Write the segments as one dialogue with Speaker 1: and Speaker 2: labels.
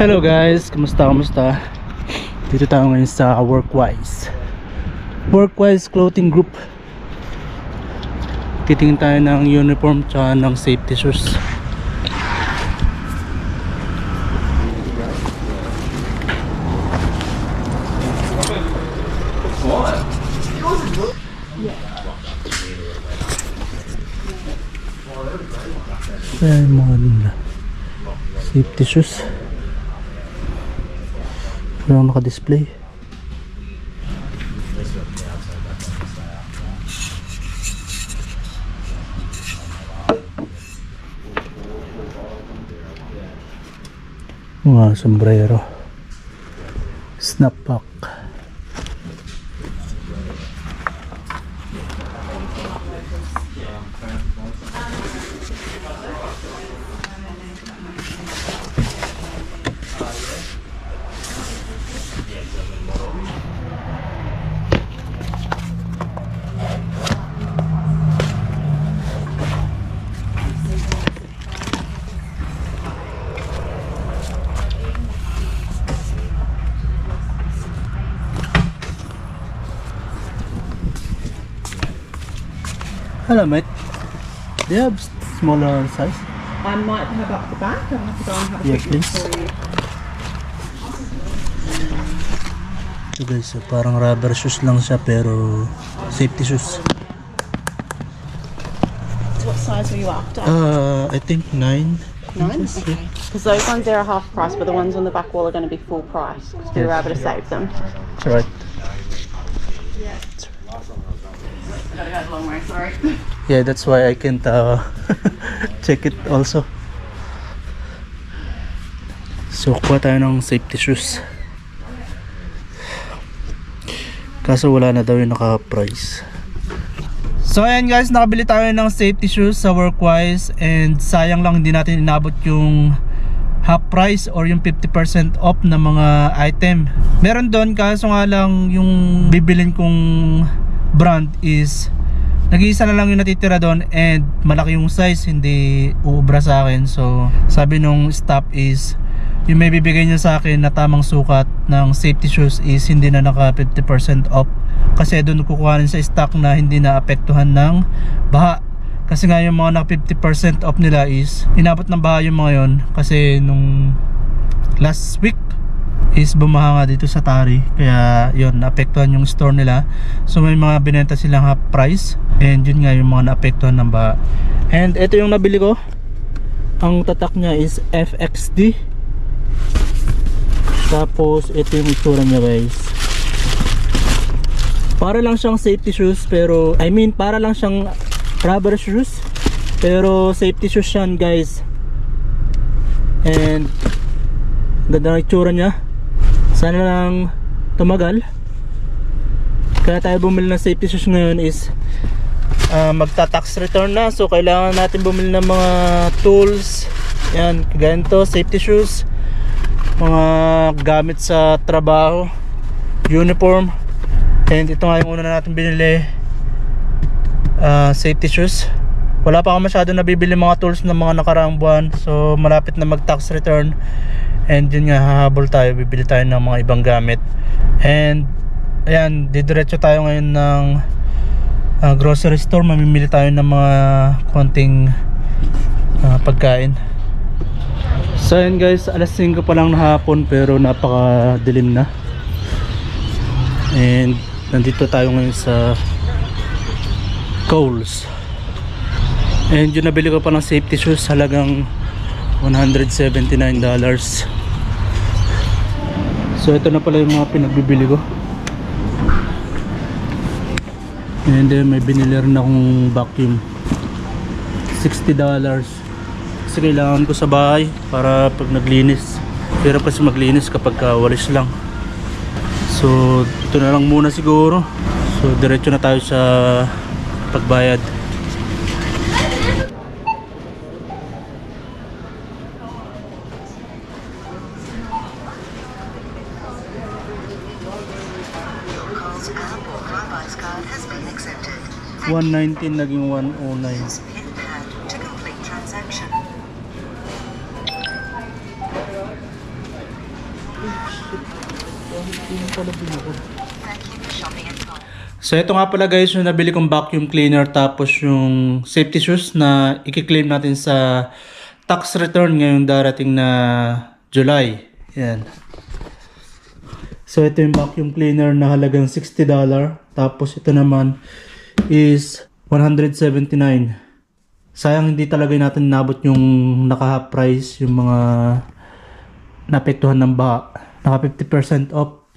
Speaker 1: Hello guys, kumusta kumusta? Dito tayo ngayon sa Workwise. Workwise Clothing Group. Titingin tayo ng uniform tsaka ng safety shoes. Ayan mga nila safety shoes Walang naka-display mga sombrero. Snapback hello mate you have smaller size?
Speaker 2: I might have up the back. I'll have to go and have a
Speaker 1: Yeah,
Speaker 2: quick look
Speaker 1: please.
Speaker 2: for you.
Speaker 1: ito guys so parang rubber shoes lang siya pero safety shoes
Speaker 2: What size were you after?
Speaker 1: uh, I think 9
Speaker 2: Nine? Okay. Because those ones there are half price, but the ones on the back wall are going to be full price because we were able to save them.
Speaker 1: That's right.
Speaker 2: Gotta
Speaker 1: Yeah, that's why I can't uh, check it also. So, kuha tayo ng safety shoes. Kaso wala na daw yung naka-price. So ayan guys, nakabili tayo ng safety shoes sa Workwise and sayang lang hindi natin inabot yung half price or yung 50% off na mga item. Meron doon kaso nga lang yung bibilin kong brand is nag-iisa na lang yung natitira doon and malaki yung size, hindi uubra sa akin. So sabi nung staff is yung may bibigay niya sa akin na tamang sukat ng safety shoes is hindi na naka 50% off. Kasi doon kukuhanin sa stock na hindi na apektuhan ng baha. Kasi nga yung mga naka 50% off nila is inabot ng baha yung mga yon kasi nung last week is bumaha nga dito sa Tari. Kaya yon naapektuhan yung store nila. So may mga binenta silang half price. And yun nga yung mga naapektuhan ng baha. And ito yung nabili ko. Ang tatak niya is FXD tapos ito yung itsura niya guys. Para lang siyang safety shoes pero I mean para lang siyang rubber shoes. Pero safety shoes yan guys. And ganda ng itsura niya sana lang tumagal. Kaya tayo bumili ng safety shoes ngayon is ah, magta-tax return na. So kailangan natin bumili ng mga tools. Yan ganito safety shoes. Mga gamit sa trabaho. Uniform. And ito nga yung una natin binili ah, safety shoes wala pa ako masyado nabibili mga tools ng mga nakaraang buwan. So malapit na mag tax return. And yun nga hahabol tayo. Bibili tayo ng mga ibang gamit. And ayan didiretso tayo ngayon ng ah, grocery store. Mamimili tayo ng mga konting ah, pagkain. So ayan guys, alas 5 pa lang na hapon pero napaka dilim na. And nandito tayo ngayon sa Coles. And yung nabili ko pa ng safety shoes halagang $179. So ito na pala yung mga pinagbibili ko. And then may binili rin akong vacuum. $60 kasi kailangan ko sa bahay para pag naglinis pero kasi maglinis kapag ka walis lang so ito na lang muna siguro so diretso na tayo sa pagbayad 119 naging 109
Speaker 3: PIN pad to complete transaction. Thank you for shopping at Sonic.
Speaker 1: So ito nga pala guys yung nabili kong vacuum cleaner tapos yung safety shoes na i-claim natin sa tax return ngayong darating na July. Yan. So ito yung vacuum cleaner na halagang $60. Tapos ito naman is 179. Sayang hindi talaga natin nabot yung naka half price yung mga napektuhan ng baha. Naka 50% off.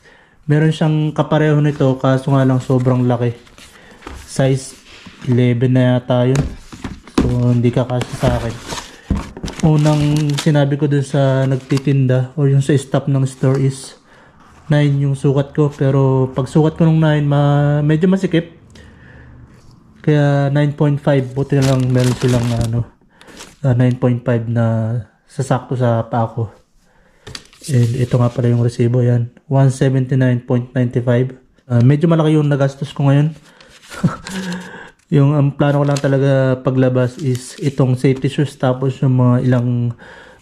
Speaker 1: Meron siyang kapareho nito kaso nga lang sobrang laki. Size 11 na yata yun. So hindi kakasya sa akin. Unang sinabi ko dun sa nagtitinda or yung sa staff ng store is 9 yung sukat ko pero pag sukat ko nung 9 ma medyo masikip. Kaya 9.5 buti na lang meron silang ano ah, 9.5 na sasakto sa paa ko. And ito nga pala yung resibo yan. 179.95. Ah, medyo malaki yung nagastos ko ngayon. yung ang plano ko lang talaga paglabas is itong safety shoes tapos yung mga ilang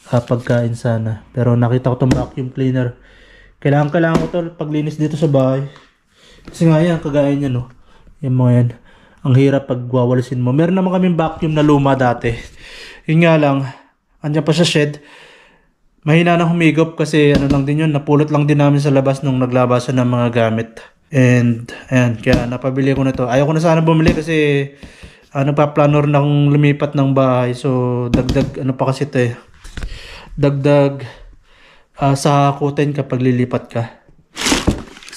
Speaker 1: ah, pagkain sana. Pero nakita ko itong vacuum cleaner. Kailangan kailangan ko to paglinis dito sa bahay. Kasi nga yan, kagaya niya no. Yung mga yan. Ang hirap pag wawalisin mo. Meron naman kaming vacuum na luma dati. Yun nga lang, andyan pa sa shed. Mahina na humigop kasi ano lang din yun, napulot lang din namin sa labas nung naglabasan ng mga gamit. And ayan, kaya napabili ko na to. Ayaw ko na sana bumili kasi ano pa plano rin lumipat ng bahay. So dagdag ano pa kasi ito eh. Dagdag ah, sa kutin kapag lilipat ka.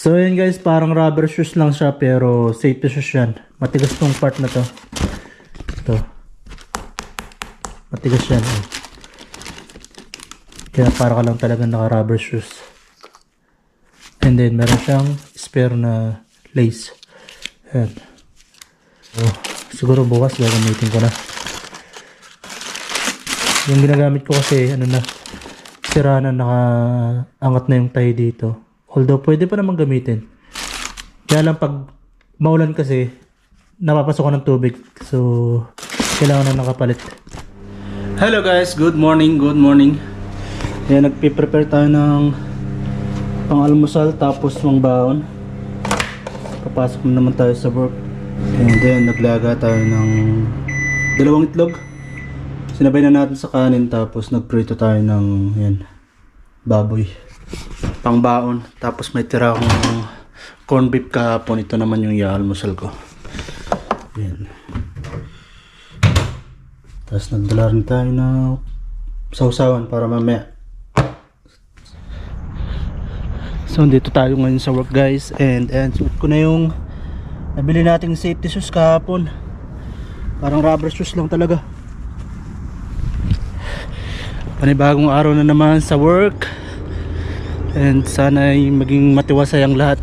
Speaker 1: So yun guys, parang rubber shoes lang siya pero safety shoes yan. Matigas tong part na to. Ito. Matigas yan. Eh. Kaya para ka lang talaga naka rubber shoes. And then meron siyang spare na lace. Ayan. Oh, siguro bukas gagamitin ko na. Yung ginagamit ko kasi ano na sira na nakaangat na yung tayo dito. Although pwede pa naman gamitin. Kaya lang pag maulan kasi napapasok ko ng tubig. So kailangan na nakapalit. Hello guys, good morning, good morning. Ayan, nagpiprepare tayo ng pang-almusal tapos mga baon. Papasok na naman tayo sa work. And then, naglaga tayo ng dalawang itlog. Sinabay na natin sa kanin tapos nagprito tayo ng yan, baboy. Pang baon. Tapos may tira akong corn beef kahapon. Ito naman yung i-almusal ko. Yan. Tapos nagdala rin tayo ng sausawan para mamaya So dito tayo ngayon sa work guys and and suot ko na yung nabili nating safety shoes kahapon. Parang rubber shoes lang talaga. Panibagong araw na naman sa work. And sana ay maging matiwasay ang lahat.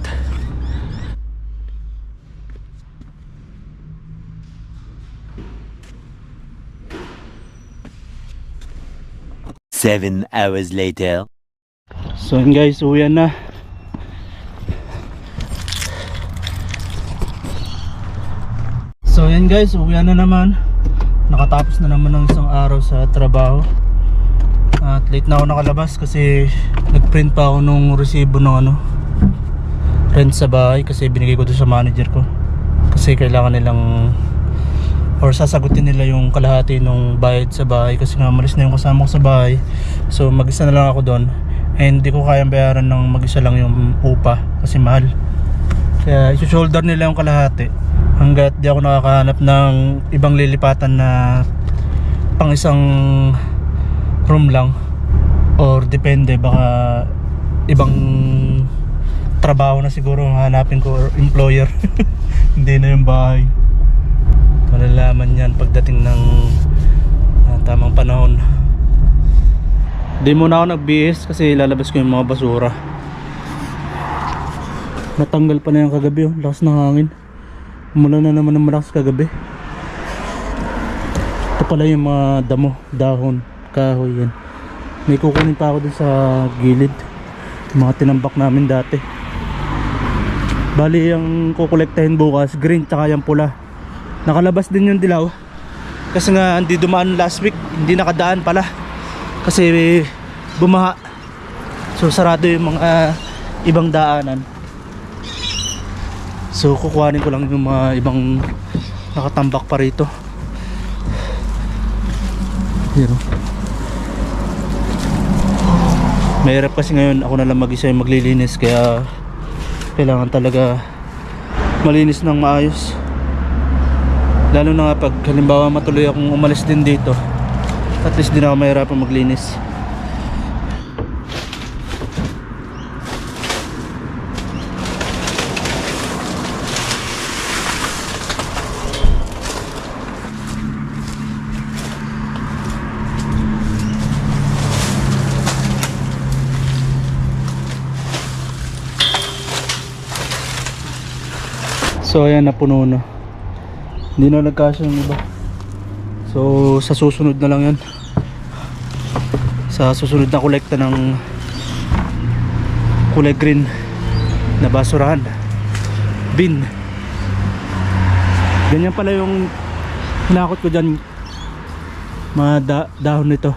Speaker 4: Seven hours later.
Speaker 1: So yun guys, uwian na. So yan guys, uwian na naman. Nakatapos na naman ng isang araw sa trabaho. At late na ako nakalabas kasi nagprint pa ako nung resibo ng ano rent sa bahay kasi binigay ko to sa manager ko. Kasi kailangan nilang or sasagutin nila yung kalahati nung bayad sa bahay kasi nga malis na yung kasama ko sa bahay. So mag-isa na lang ako doon. And hindi ko kayang bayaran ng mag-isa lang yung upa kasi mahal. Kaya isu-shoulder nila yung kalahati hanggat di ako nakakahanap ng ibang lilipatan na pang isang room lang. Or depende baka ibang trabaho na siguro hanapin ko or employer. Hindi na yung bahay. Malalaman yan pagdating ng ah, tamang panahon. Di muna ako nag-BS kasi lalabas ko yung mga basura. Natanggal pa na yung kagabi oh. lakas ng hangin. Mula na naman ng malakas kagabi. Ito pala yung mga damo dahon kahoy yan may kukunin pa ako dun sa gilid mga tinambak namin dati bali yung kukolektahin bukas green tsaka yung pula nakalabas din yung dilaw kasi nga hindi dumaan last week hindi nakadaan pala kasi bumaha So sarado yung mga ibang daanan. So kukuhanin ko lang yung mga ibang nakatambak pa rito. Yun. oh. Mahirap kasi ngayon ako na lang mag-isa yung maglilinis kaya kailangan talaga malinis ng maayos. Lalo na nga pag halimbawa matuloy akong umalis din dito. At least din ako mahirapan maglinis. So ayan napuno na. Hindi na nagkasya yung iba. So sa susunod na lang yan. Sa susunod na kolekta ng kulay green na basurahan. Bin. Ganyan pala yung hinakot ko dyan mga da- dahon nito.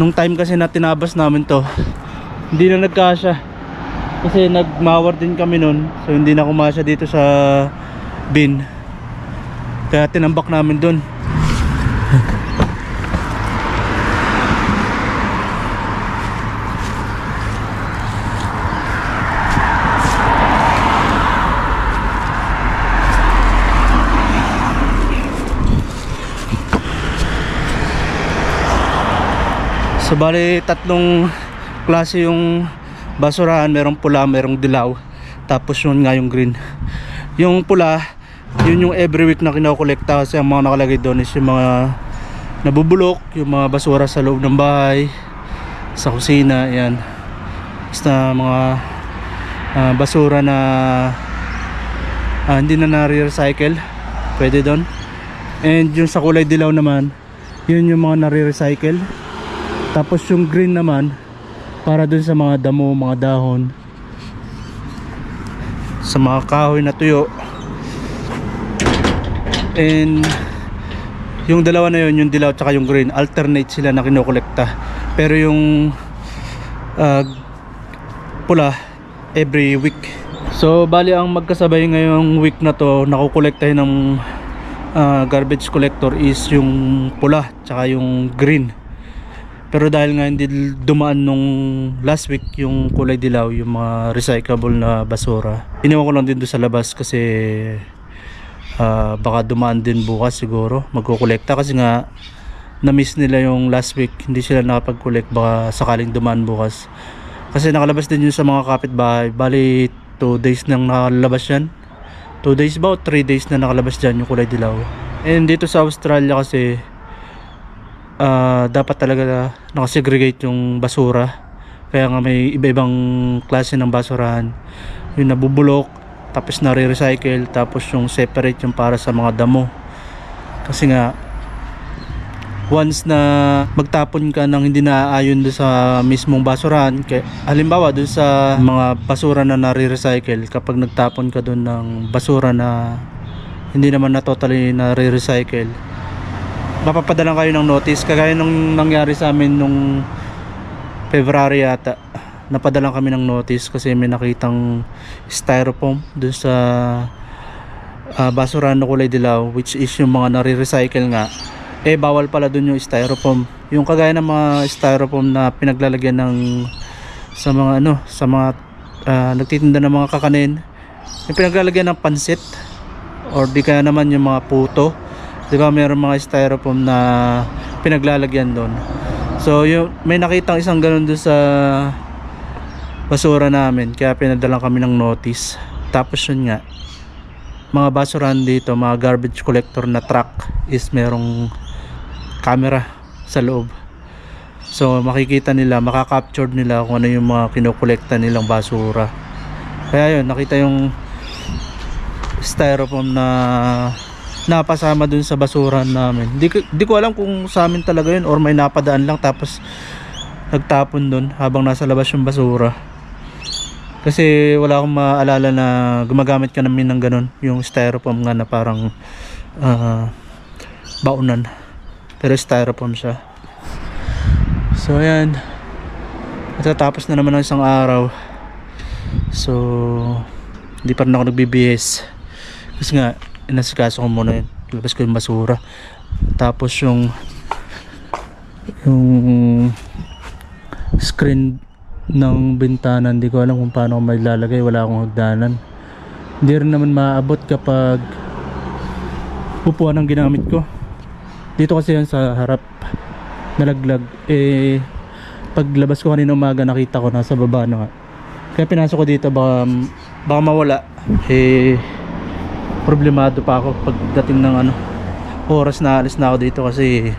Speaker 1: Nung time kasi na tinabas namin to, hindi na nagkasya kasi nagmawar din kami nun. So hindi na kumasya dito sa bin. Kaya tinambak namin dun. So bali tatlong klase yung basurahan, merong pula, merong dilaw. Tapos yun nga yung green. Yung pula, yun yung every week na kinokolekta kasi ang mga nakalagay doon is yung mga nabubulok, yung mga basura sa loob ng bahay, sa kusina, yan. Basta mga ah, basura na ah, hindi na nare-recycle. Pwede doon. And yung sa kulay dilaw naman, yun yung mga nare-recycle. Tapos yung green naman, para dun sa mga damo, mga dahon. Sa mga kahoy na tuyo. And yung dalawa na yun, yung dilaw at yung green alternate sila na kinokolekta. Pero yung ah, pula every week. So bali ang magkasabay ngayong week na to nakukolektahin ng ah, garbage collector is yung pula tsaka yung green pero dahil nga hindi dumaan nung last week yung kulay dilaw, yung mga recyclable na basura. Iniwan ko lang din doon sa labas kasi ah, baka dumaan din bukas siguro. Magkukolekta kasi nga na-miss nila yung last week. Hindi sila nakapag-collect baka sakaling dumaan bukas. Kasi nakalabas din yun sa mga kapitbahay. Bali 2 days nang nakalabas yan. 2 days ba o 3 days na nakalabas dyan yung kulay dilaw. And dito sa Australia kasi ah, dapat talaga nakasegregate yung basura. Kaya nga may iba-ibang klase ng basurahan. Yung nabubulok tapos nare-recycle tapos yung separate yung para sa mga damo. Kasi nga once na magtapon ka ng hindi naaayon doon sa mismong basurahan kaya, halimbawa doon sa mga basura na nare-recycle kapag nagtapon ka doon ng basura na hindi naman na totally nare-recycle mapapadalan kayo ng notice. Kagaya nung nangyari sa amin nung February yata napadalan kami ng notice kasi may nakitang styrofoam dun sa uh, basurahan na kulay dilaw which is yung mga nare-recycle nga. Eh bawal pala dun yung styrofoam. Yung kagaya ng mga styrofoam na pinaglalagyan ng sa mga ano sa mga ah, nagtitinda ng mga kakanin yung pinaglalagyan ng pansit or di kaya naman yung mga puto di ba mayroong mga styrofoam na pinaglalagyan doon. So yung may nakitang isang ganun doon sa basura namin kaya pinadalan kami ng notice. Tapos yun nga mga basurahan dito mga garbage collector na truck is merong camera sa loob. So makikita nila makakapture nila kung ano yung mga kinokolekta nilang basura. Kaya yun nakita yung styrofoam na napasama dun sa basura namin. Di, ko- di ko alam kung sa amin talaga yun or may napadaan lang tapos nagtapon dun habang nasa labas yung basura. Kasi wala akong maalala na gumagamit ka namin ng ganun. Yung styrofoam nga na parang ah, baunan. Pero styrofoam siya. So ayan. Matatapos na naman ang isang araw. So, hindi pa rin ako nagbibihis. Kasi nga, inasikaso ko muna yun. Labas ko yung basura. Tapos yung yung screen ng bintana, hindi ko alam kung paano ko may lalagay. Wala akong hagdanan. Hindi rin naman maaabot kapag upuan ang ginamit ko. Dito kasi yan sa harap nalaglag. Eh, paglabas ko kanina umaga nakita ko nasa baba na nga. Kaya pinasok ko dito baka, baka mawala. Eh, problemado pa ako pagdating ng ano oras na alis na ako dito kasi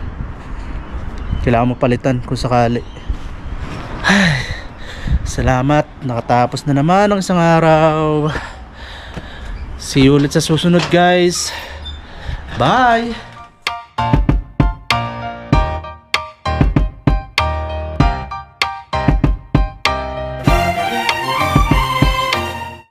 Speaker 1: kailangan mo palitan kung sakali. Ay, salamat. Nakatapos na naman ang isang araw. See you ulit sa susunod guys. Bye!